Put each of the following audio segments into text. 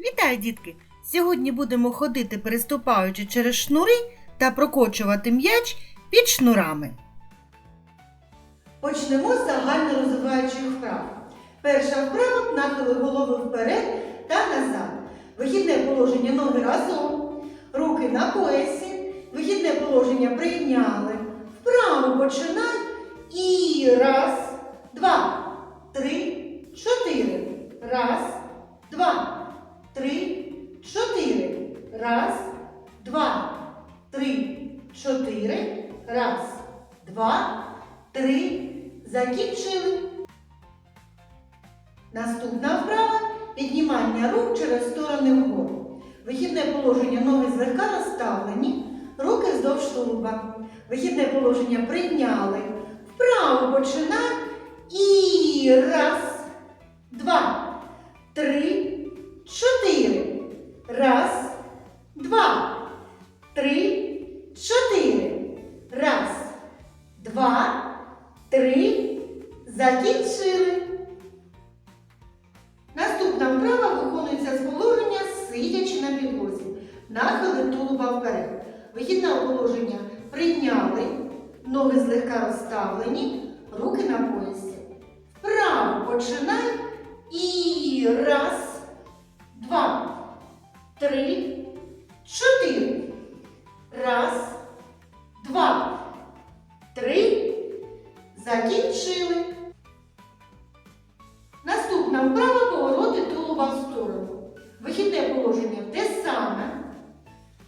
Вітаю, дітки! Сьогодні будемо ходити, переступаючи через шнури та прокочувати м'яч під шнурами. Почнемо з загально розвиваючих вправ. Перша вправа нахили голови вперед та назад. Вихідне положення ноги разом, руки на поясі, вихідне положення прийняли. Вправо починай і раз, два, три, чотири. Раз, два, три, чотири. Раз, два, три, чотири. Раз, два, три. Закінчили. Наступна вправа піднімання рук через сторони вгору. Вихідне положення ноги злегка розставлені, руки вздовж тулуба. Вихідне положення прийняли. Вправо починай. Два, три, чотири. Раз, два, три. Закінчили. Наступна вправа виконується з положення сидячи на підлозі. Нахили тулуба вперед. Вихідне положення прийняли, ноги злегка розставлені, руки на поясі. Вправо починай. І раз, два, три, чотири. Раз, два, три. Закінчили. Наступна вправа повороти тулуба в сторону. Вихідне положення те саме.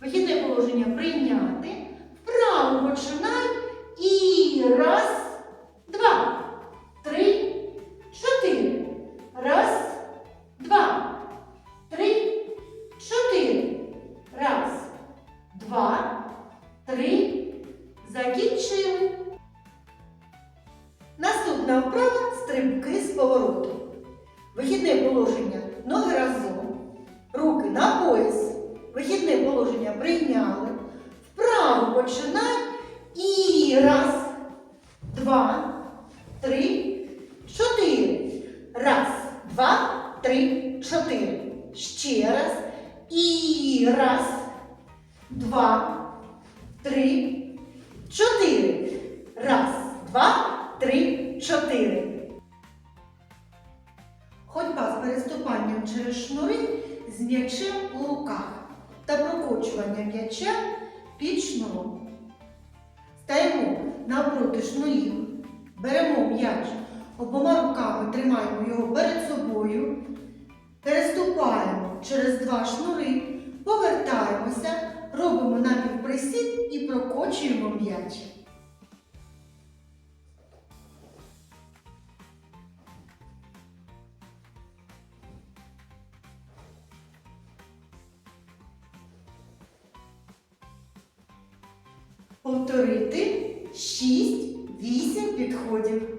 Вихідне положення прийняти. Наступна вправа стрибки з повороту. Вихідне положення ноги разом, руки на пояс. Вихідне положення прийняли. Вправо починай. І раз, два, три, чотири. Раз, два, три, чотири. Ще раз. І раз, два, три, чотири. Раз, два, три, чотири. Ходьба з переступанням через шнури з м'ячем у руках та прокочування м'яча під шнуром. Стаємо навпроти шнурів, беремо м'яч, обома руками тримаємо його перед собою, переступаємо через два шнури, повертаємося, робимо напівприсід і прокочуємо м'яч. Повторити 6-8 підходів.